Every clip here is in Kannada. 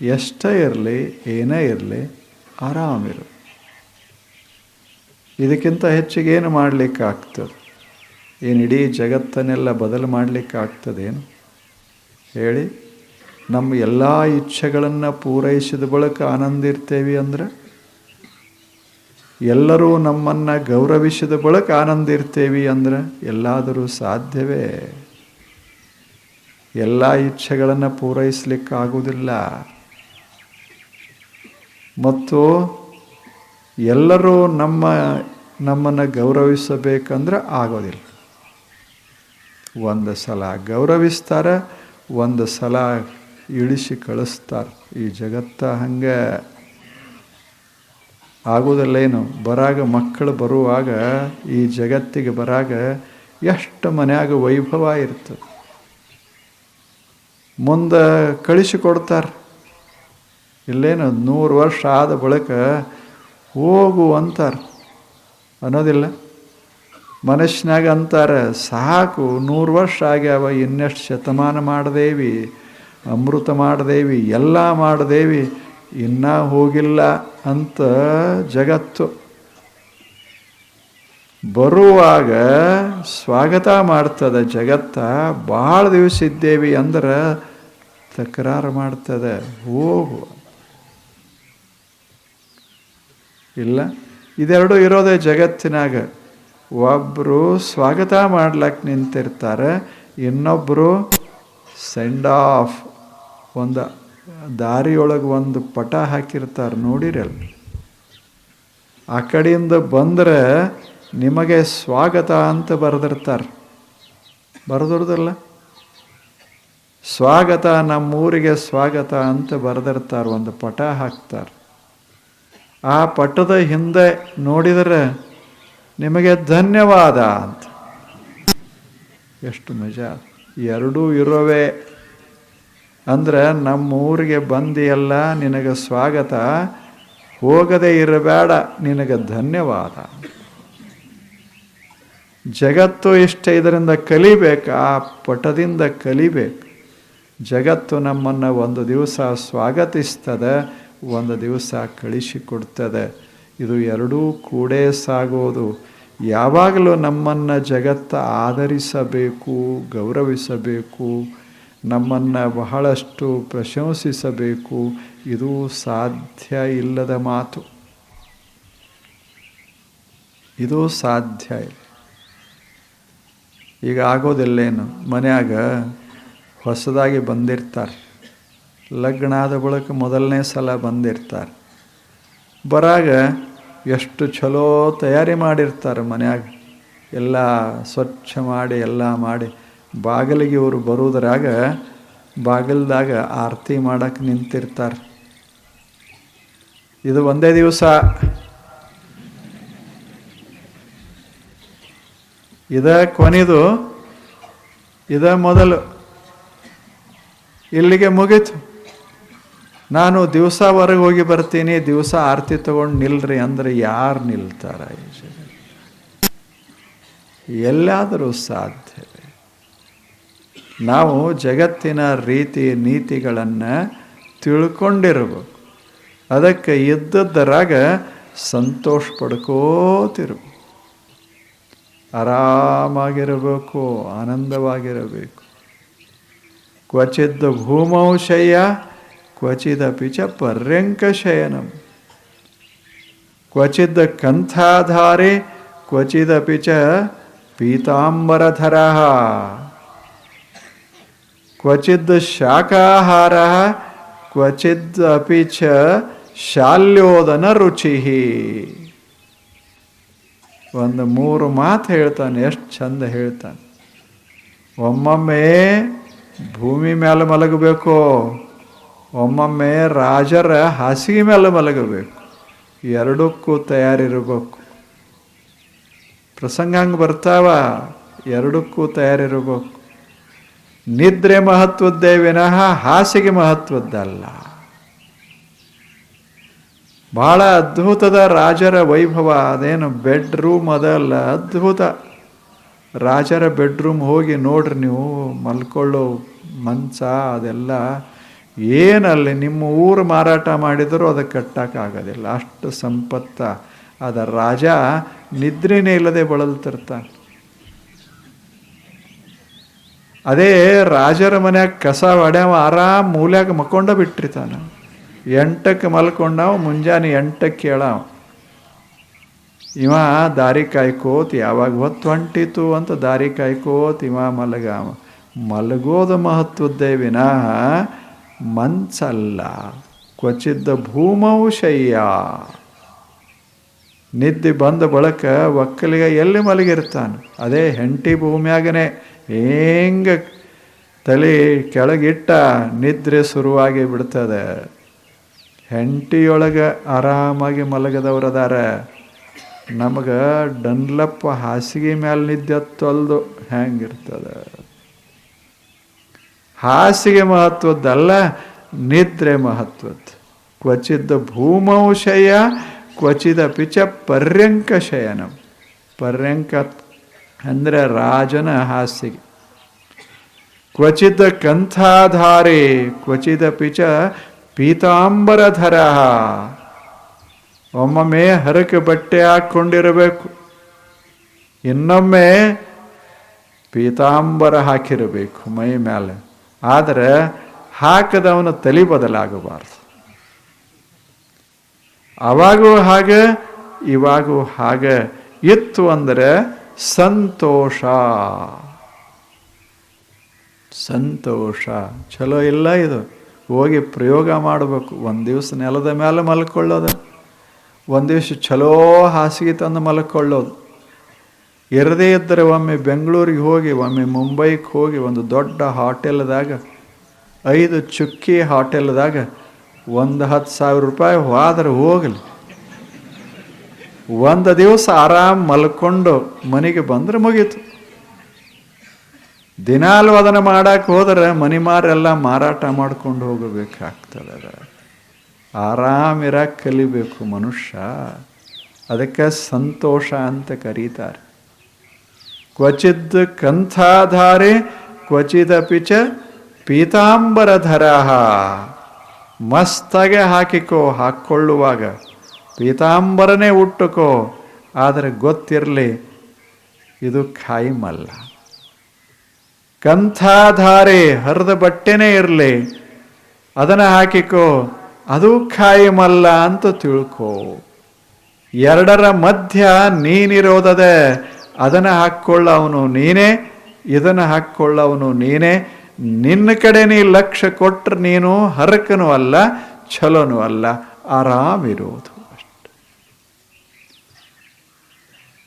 ಎಷ್ಟೇ ಇರಲಿ, ಏನೇ ಇರಲಿ, ಆರಾಮಿರು. ಇದಕ್ಕಿಂತ ಹೆಚ್ಚಿಗೆ ಏನು ಮಾಡಲಿಕ್ಕೆ ಆಗ್ತದೆ ಏನು ಇಡೀ ಜಗತ್ತನ್ನೆಲ್ಲ ಬದಲು ಮಾಡಲಿಕ್ಕೆ ಆಗ್ತದೇನು ಹೇಳಿ. ನಮ್ಮ ಎಲ್ಲ ಇಚ್ಛೆಗಳನ್ನು ಪೂರೈಸಿದ ಬಳಿಕ ಆನಂದ ಇರ್ತೇವೆ ಅಂದರೆ? ಎಲ್ಲರೂ ನಮ್ಮನ್ನು ಗೌರವಿಸಿದ ಬಳಿಕ ಆನಂದ ಇರ್ತೇವೆ ಅಂದ್ರೆ ಎಲ್ಲಾದರೂ ಸಾಧ್ಯವೇ? ಎಲ್ಲ ಇಚ್ಛೆಗಳನ್ನು ಪೂರೈಸಲಿಕ್ಕೆ ಆಗುವುದಿಲ್ಲ ಮತ್ತು ಎಲ್ಲರೂ ನಮ್ಮ ನಮ್ಮನ್ನು ಗೌರವಿಸಬೇಕಂದ್ರೆ ಆಗೋದಿಲ್ಲ. ಒಂದು ಸಲ ಗೌರವಿಸ್ತಾರೆ, ಒಂದು ಸಲ ಇಳಿಸಿ ಕಳಿಸ್ತಾರೆ. ಈ ಜಗತ್ತ ಹಂಗೆ ಆಗೋದಿಲ್ಲೇನು ಬರಾಗ ಮಕ್ಕಳು ಬರುವಾಗ ಈ ಜಗತ್ತಿಗೆ ಬರಾಗ ಎಷ್ಟು ಮನೆಯಾಗ ವೈಭವ ಇರ್ತದೆ. ಮುಂದೆ ಕಳಿಸಿಕೊಡ್ತಾರೆ ಇಲ್ಲೇನು ನೂರು ವರ್ಷ ಆದ ಬಳಿಕ ಹೋಗು ಅಂತಾರೆ. ಅನ್ನೋದಿಲ್ಲ. ಮನುಷ್ಯನಾಗ ಅಂತಾರೆ, ಸಾಕು, ನೂರು ವರ್ಷ ಆಗ್ಯಾವ ಇನ್ನೆಷ್ಟು ಶತಮಾನ ಮಾಡದೇವಿ, ಅಮೃತ ಮಾಡದೇವಿ, ಎಲ್ಲ ಮಾಡದೇವಿ, ಇನ್ನೂ ಹೋಗಿಲ್ಲ ಅಂತ ಜಗತ್ತು. ಬರುವಾಗ ಸ್ವಾಗತ ಮಾಡ್ತದೆ ಜಗತ್ತ, ಭಾಳ ದಿವಸ ಇದ್ದೇವಿ ಅಂದ್ರೆ ತಕರಾರು ಮಾಡ್ತದೆ, ಹೋಗು. ಇಲ್ಲ. ಇದೆರಡು ಇರೋದೇ ಜಗತ್ತಿನಾಗ. ಒಬ್ಬರು ಸ್ವಾಗತ ಮಾಡ್ಲಕ್ಕೆ ನಿಂತಿರ್ತಾರೆ ಇನ್ನೊಬ್ಬರು ಸೆಂಡ್ ಆಫ್ ಒಂದು ದಾರಿಯೊಳಗೆ ಒಂದು ಪಟ ಹಾಕಿರ್ತಾರೆ ನೋಡಿರಲ್ಲ ಆ ಕಡೆಯಿಂದ ಬಂದರೆ ನಿಮಗೆ ಸ್ವಾಗತ ಅಂತ ಬರೆದಿರ್ತಾರೆ. ಬರೆದಿರೋದಲ್ಲ? ಸ್ವಾಗತ ನಮ್ಮೂರಿಗೆ ಸ್ವಾಗತ ಅಂತ ಬರೆದಿರ್ತಾರೆ, ಒಂದು ಪಟ ಹಾಕ್ತಾರೆ. ಆ ಪಟ್ಟದ ಹಿಂದೆ ನೋಡಿದರೆ ನಿಮಗೆ ಧನ್ಯವಾದ ಅಂತ. ಎಷ್ಟು ಮಜಾ. ಎರಡೂ ಇರೋವೆ ಅಂದ್ರೆ ನಮ್ಮ ಊರಿಗೆ ಬಂದಿಯಲ್ಲ, ನಿನಗೆ ಸ್ವಾಗತ. ಹೋಗದೆ ಇರಬೇಡ, ನಿನಗೆ ಧನ್ಯವಾದ. ಜಗತ್ತು ಇಷ್ಟ, ಇದರಿಂದ ಕಲಿಬೇಕು, ಆ ಪಟದಿಂದ ಕಲಿಬೇಕು. ಜಗತ್ತು ನಮ್ಮನ್ನು ಒಂದು ದಿವಸ ಸ್ವಾಗತಿಸ್ತದೆ. ಒಂದು ದಿವಸ ಕಳಿಸಿಕೊಡ್ತದೆ. ಇದು ಎರಡೂ ಕೂಡೇ ಸಾಗೋದು. ಯಾವಾಗಲೂ ನಮ್ಮನ್ನು ಜಗತ್ತ ಆಧರಿಸಬೇಕು, ಗೌರವಿಸಬೇಕು, ನಮ್ಮನ್ನು ಬಹಳಷ್ಟು ಪ್ರಶಂಸಿಸಬೇಕು. ಇದು ಸಾಧ್ಯ ಇಲ್ಲದ ಮಾತು. ಇದು ಸಾಧ್ಯ ಈಗ ಆಗೋದಿಲ್ಲೇನು? ಮನ್ಯಾಗ ಹೊಸದಾಗಿ ಬಂದಿರ್ತಾರೆ. ಲಗ್ನ ಆದ ಬಳಿಕ ಮೊದಲನೇ ಸಲ ಬಂದಿರ್ತಾರೆ. ಬರಾಗ ಎಷ್ಟು ಚಲೋ ತಯಾರಿ ಮಾಡಿರ್ತಾರೆ ಮನೆಯಾಗ. ಎಲ್ಲ ಸ್ವಚ್ಛ ಮಾಡಿ, ಎಲ್ಲ ಮಾಡಿ. ಬಾಗಿಲಿಗೆ ಇವರು ಬರೋದ್ರಾಗ ಬಾಗಿಲ್ದಾಗ ಆರತಿ ಮಾಡಕ್ಕೆ ನಿಂತಿರ್ತಾರೆ. ಇದು ಒಂದೇ ದಿವಸ. ಇದ ಕೊನೆದು, ಇದ ಮೊದಲು ಇಲ್ಲಿಗೆ ಮುಗೀತು. ನಾನು ದಿವಸ ಹೊರಗೆ ಹೋಗಿ ಬರ್ತೀನಿ, ದಿವಸ ಆರತಿ ತಗೊಂಡು ನಿಲ್ರಿ ಅಂದ್ರೆ ಯಾರು ನಿಲ್ತಾರ? ಎಲ್ಲಾದರೂ ಸಾಧ್ಯವೇ ನಾವು ಜಗತ್ತಿನ ರೀತಿ ನೀತಿಗಳನ್ನು ತಿಳ್ಕೊಂಡಿರ್ಬೇಕು. ಅದಕ್ಕೆ ಇದ್ದದ್ದರಾಗ ಸಂತೋಷ ಪಡ್ಕೋತಿರ್ಬೇಕು. ಆರಾಮಾಗಿರಬೇಕು, ಆನಂದವಾಗಿರಬೇಕು. ಕ್ವಚಿದ್ ಭೂಮೌ ಶಯ್ಯ ಕ್ವಚಿದಪಿ ಚ ಪರ್ಯಂಕ ಶಯನಂ ಕ್ವಚಿದ್ ಕಂಥಾಧಾರೆ ಕ್ವಚಿದಪಿ ಚ ಪೀತಾಂಬರಧರ ಕ್ವಚಿದ್ ಶಾಕಾಹಾರ ಕ್ವಚಿದ್ ಅಪಿ ಚ ಶಾಲ್ಯೋದನ ರುಚಿ ಒಂದು ಮೂರು ಮಾತು ಹೇಳ್ತಾನೆ, ಎಷ್ಟು ಚಂದ ಹೇಳ್ತಾನೆ. ಒಮ್ಮೊಮ್ಮೆ ಭೂಮಿ ಮೇಲೆ ಮಲಗಬೇಕು? ಒಮ್ಮೊಮ್ಮೆ ರಾಜರ ಹಾಸಿಗೆ ಮೇಲೆ ಮಲಗಬೇಕು. ಎರಡಕ್ಕೂ ತಯಾರಿರಬೇಕು. ಪ್ರಸಂಗ ಹಂಗೆ ಬರ್ತಾವ, ಎರಡಕ್ಕೂ ತಯಾರಿರಬೇಕು. ನಿದ್ರೆ ಮಹತ್ವದ್ದೇ ವಿನಃ ಹಾಸಿಗೆ ಮಹತ್ವದ್ದಲ್ಲ. ಬಹಳ ಅದ್ಭುತದ ರಾಜರ ವೈಭವ, ಅದೇನು ಬೆಡ್ರೂಮ್ ಅದಲ್ಲ, ಅದ್ಭುತ. ರಾಜರ ಬೆಡ್ರೂಮ್ ಹೋಗಿ ನೋಡ್ರಿ ನೀವು, ಮಲ್ಕೊಳ್ಳೋ ಮಂಚ ಅದೆಲ್ಲ ಏನಲ್ಲಿ ನಿಮ್ಮ ಊರು ಮಾರಾಟ ಮಾಡಿದರೂ ಅದಕ್ಕೆ ಕಟ್ಟಕ್ಕಾಗೋದಿಲ್ಲ. ಅಷ್ಟು ಸಂಪತ್ತ ಅದ ರಾಜ ನಿದ್ರೆನೇ ಇಲ್ಲದೆ ಬಳಲ್ತಿರ್ತಾನೆ. ಅದೇ ರಾಜರ ಮನ್ಯಾಗ ಕಸ ಒಡ್ಯಾವ ಆರಾಮ್ ಮೂಲ್ಯಾಗ ಮಕ್ಕೊಂಡ ಬಿಟ್ಟಿರ್ತಾನ. ಎಂಟಕ್ಕೆ ಮಲ್ಕೊಂಡವ, ಮುಂಜಾನೆ ಎಂಟಕ್ಕೆ ಹೇಳಾವ ಇವ ದಾರಿ ಕಾಯ್ಕೋತ್, ಯಾವಾಗ ಹೊತ್ತು ಹೊಂಟಿತು ಅಂತ ದಾರಿ ಕಾಯ್ಕೋತ್, ಇವ ಮಲಗಾವ. ಮಲಗೋದು ಮಹತ್ವದ್ದೇ ವಿನಃ ಮನ್ಸಲ್ಲ ಕ್ವಚಿದ್ದ ಭೂಮವು ಶಯ್ಯ. ನಿದ್ದೆ ಬಂದ ಬಳಕ ಒಕ್ಕಲಿಗ ಎಲ್ಲಿ ಮಲಗಿರ್ತಾನೆ? ಅದೇ ಹೆಂಟಿ ಭೂಮಿಯಾಗನೆ. ಹೆಂಗ ತಲೆ ಕೆಳಗಿಟ್ಟ ನಿದ್ರೆ ಶುರುವಾಗಿ ಬಿಡ್ತದೆ. ಹೆಂಟಿಯೊಳಗೆ ಆರಾಮಾಗಿ ಮಲಗದವ್ರದಾರ. ನಮಗೆ ಡನ್ಲಪ್ಪ ಹಾಸಿಗೆ ಮ್ಯಾಲೆ ನಿದ್ದೆ ತೊಲ್ದು ಹೆಂಗಿರ್ತದೆ ಹಾಸಿಗೆ ಮಹತ್ವದ್ದಲ್ಲ, ನಿದ್ರೆ ಮಹತ್ವದ್ದು. ಕ್ವಚಿದ್ದ ಭೂಮೌಶಯ ಕ್ವಚಿದ ಪಿಚ ಪರ್ಯಂಕ ಶಯನ ಪರ್ಯಂಕ ಅಂದರೆ ರಾಜನ ಹಾಸಿಗೆ. ಕ್ವಚಿದ ಕಂಥಾಧಾರೆ ಕ್ವಚಿದ ಪಿಚ ಪೀತಾಂಬರಧರ. ಒಮ್ಮೊಮ್ಮೆ ಹರಕೆ ಬಟ್ಟೆ ಹಾಕ್ಕೊಂಡಿರಬೇಕು ಇನ್ನೊಮ್ಮೆ ಪೀತಾಂಬರ ಹಾಕಿರಬೇಕು ಮೈ ಮೇಲೆ ಆದರೆ ಹಾಕದವನ ತಲೆ ಬದಲಾಗಬಾರ್ದು. ಅವಾಗೂ ಹಾಗೆ, ಇವಾಗೂ ಹಾಗೆ. ಇತ್ತು ಅಂದರೆ ಸಂತೋಷ. ಸಂತೋಷ. ಚಲೋ ಇಲ್ಲ ಇದು. ಹೋಗಿ ಪ್ರಯೋಗ ಮಾಡಬೇಕು. ಒಂದು ದಿವಸ ನೆಲದ ಮೇಲೆ ಮಲ್ಕೊಳ್ಳೋದು. ಒಂದು ದಿವಸ ಚಲೋ ಹಾಸಿಗೆ ತಂದು ಮಲ್ಕೊಳ್ಳೋದು. ಇರದೇ ಇದ್ದರೆ ಒಮ್ಮೆ ಬೆಂಗಳೂರಿಗೆ ಹೋಗಿ, ಒಮ್ಮೆ ಮುಂಬೈಗೆ ಹೋಗಿ, ಒಂದು ದೊಡ್ಡ ಹಾಟೆಲ್ದಾಗ, ಐದು ಚುಕ್ಕಿ ಹಾಟೆಲ್ದಾಗ ಒಂದು ಹತ್ತು ಸಾವಿರ ರೂಪಾಯಿ ಹೋದ್ರೆ ಹೋಗಲಿ. ಒಂದು ದಿವಸ ಆರಾಮ್ ಮಲ್ಕೊಂಡು ಮನೆಗೆ ಬಂದ್ರೆ ಮುಗೀತು. ದಿನಾಲು ಅದನ್ನು ಮಾಡಕ್ಕೆ ಹೋದರೆ ಮನೆ ಮಾರೆಲ್ಲ ಮಾರಾಟ ಮಾಡ್ಕೊಂಡು ಹೋಗಬೇಕಾಗ್ತದೆ ಅದ. ಆರಾಮಿರಕ್ಕೆ ಕಲಿಬೇಕು ಮನುಷ್ಯ. ಅದಕ್ಕೆ ಸಂತೋಷ ಅಂತ ಕರೀತಾರೆ. ಕ್ವಚಿದ್ ಕಂಥಾಧಾರೆ ಕ್ವಚಿದಪಿ ಚ ಪೀತಾಂಬರಧರ ಮಸ್ತಾಗೆ ಹಾಕಿಕೋ, ಹಾಕ್ಕೊಳ್ಳುವಾಗ ಪೀತಾಂಬರನೇ ಉಟ್ಟುಕೋ, ಆದರೆ ಗೊತ್ತಿರಲಿ, ಇದು ಖಾಯಿಮಲ್ಲ. ಕಂಥಾಧಾರೆ ಹರಿದ ಬಟ್ಟೆನೇ ಇರಲಿ, ಅದನ್ನು ಹಾಕಿಕೋ, ಅದು ಖಾಯಿಮಲ್ಲ ಅಂತ ತಿಳ್ಕೋ. ಎರಡರ ಮಧ್ಯ ನೀನಿರೋದದೆ ಅದನ್ನು ಹಾಕ್ಕೊಳ್ಳವನು ನೀನೇ, ಇದನ್ನು ಹಾಕ್ಕೊಳ್ಳವನು ನೀನೇ, ನಿನ್ನ ಕಡೆ ನೀ ಲಕ್ಷ್ಯ ಕೊಟ್ಟರೆ ನೀನು ಹರಕನೂ ಅಲ್ಲ, ಛಲೋನೂ ಅಲ್ಲ, ಆರಾಮಿರೋದು ಅಷ್ಟೆ.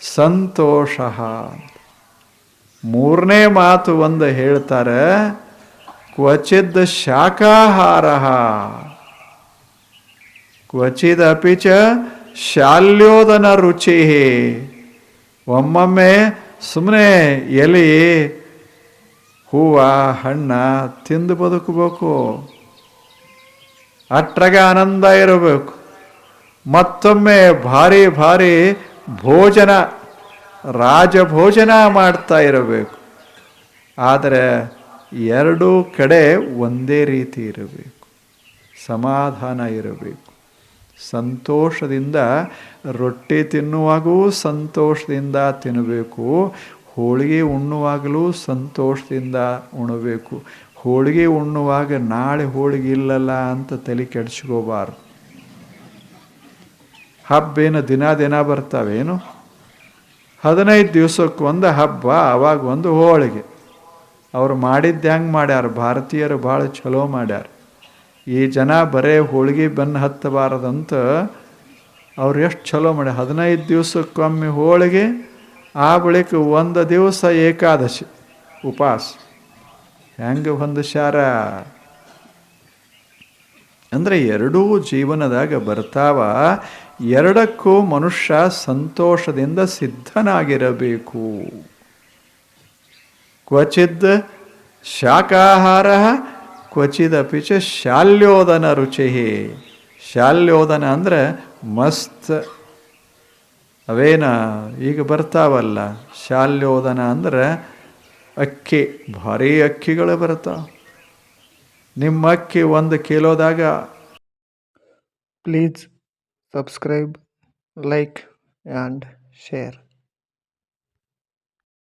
ಸಂತೋಷ ಮೂರನೇ ಮಾತು ಒಂದು ಹೇಳ್ತಾರೆ ಕ್ವಚಿದ್ ಶಾಖಾಹಾರ ಕ್ವಚಿದಪಿ ಅಪಿಚ ಶಾಲ್ಯೋದನ ರುಚಿ ಒಮ್ಮೊಮ್ಮೆ ಸುಮ್ಮನೆ ಎಲೆ, ಹೂವು, ಹಣ್ಣ ತಿಂದು ಬದುಕಬೇಕು. ಅಟ್ರಾಗ ಆನಂದ ಇರಬೇಕು. ಮತ್ತೊಮ್ಮೆ ಭಾರಿ ಭಾರಿ ಭೋಜನ, ರಾಜಭೋಜನ ಮಾಡ್ತಾ ಇರಬೇಕು. ಆದರೆ ಎರಡೂ ಕಡೆ ಒಂದೇ ರೀತಿ ಇರಬೇಕು. ಸಮಾಧಾನ ಇರಬೇಕು. ಸಂತೋಷದಿಂದ ರೊಟ್ಟಿ ತಿನ್ನುವಾಗೂ ಸಂತೋಷದಿಂದ ತಿನ್ನಬೇಕು, ಹೋಳಿಗೆ ಉಣ್ಣುವಾಗಲೂ ಸಂತೋಷದಿಂದ ಉಣಬೇಕು. ಹೋಳಿಗೆ ಉಣ್ಣುವಾಗ ನಾಳೆ ಹೋಳಿಗೆ ಇಲ್ಲಲ್ಲ ಅಂತ ತಲೆ ಕೆಡಿಸ್ಕೋಬಾರ್ದು. ಹಬ್ಬ ಏನು ದಿನ ದಿನ ಬರ್ತಾವೇನು? ಹದಿನೈದು ದಿವಸಕ್ಕೆ ಒಂದು ಹಬ್ಬ, ಅವಾಗ ಒಂದು ಹೋಳಿಗೆ. ಅವ್ರು ಮಾಡಿದ್ದು ಹೆಂಗೆ ಮಾಡ್ಯಾರ? ಭಾರತೀಯರು ಭಾಳ ಚಲೋ ಮಾಡ್ಯಾರ. ಈ ಜನ ಬರೇ ಹೋಳಿಗೆ ಬೆನ್ನು ಹತ್ತಬಾರದಂತ ಅವ್ರು ಎಷ್ಟು ಚಲೋ ಮಾಡಿ ಹದಿನೈದು ದಿವಸಕ್ಕೊಮ್ಮೆ ಹೋಳಿಗೆ, ಆ ಬಳಿಕ ಒಂದು ದಿವಸ ಏಕಾದಶಿ ಉಪವಾಸ ಹೆಂಗೆ ಹೊಂದಿಸ್ಯಾರ? ಅಂದರೆ ಎರಡೂ ಜೀವನದಾಗ ಬರ್ತಾವ, ಎರಡಕ್ಕೂ ಮನುಷ್ಯ ಸಂತೋಷದಿಂದ ಸಿದ್ಧನಾಗಿರಬೇಕು. ಕ್ವಚಿದ್ ಶಾಕಾಹಾರ ಕ್ವಚಿದಪಿ ಚ ಶಾಲ್ಯೋದನ ರುಚಿ ಶಾಲ್ಯೋದನ ಅಂದರೆ ಮಸ್ತ್. ಅವೇನ ಈಗ ಬರ್ತಾವಲ್ಲ, ಶಾಲ್ಯೋದನ ಅಂದ್ರೆ ಅಕ್ಕಿ, ಭಾರಿ ಅಕ್ಕಿಗಳು ಬರ್ತಾವ. ನಿಮ್ಮ ಅಕ್ಕಿ ಒಂದು ಕಿಲೋದಾಗ. Please subscribe like and share.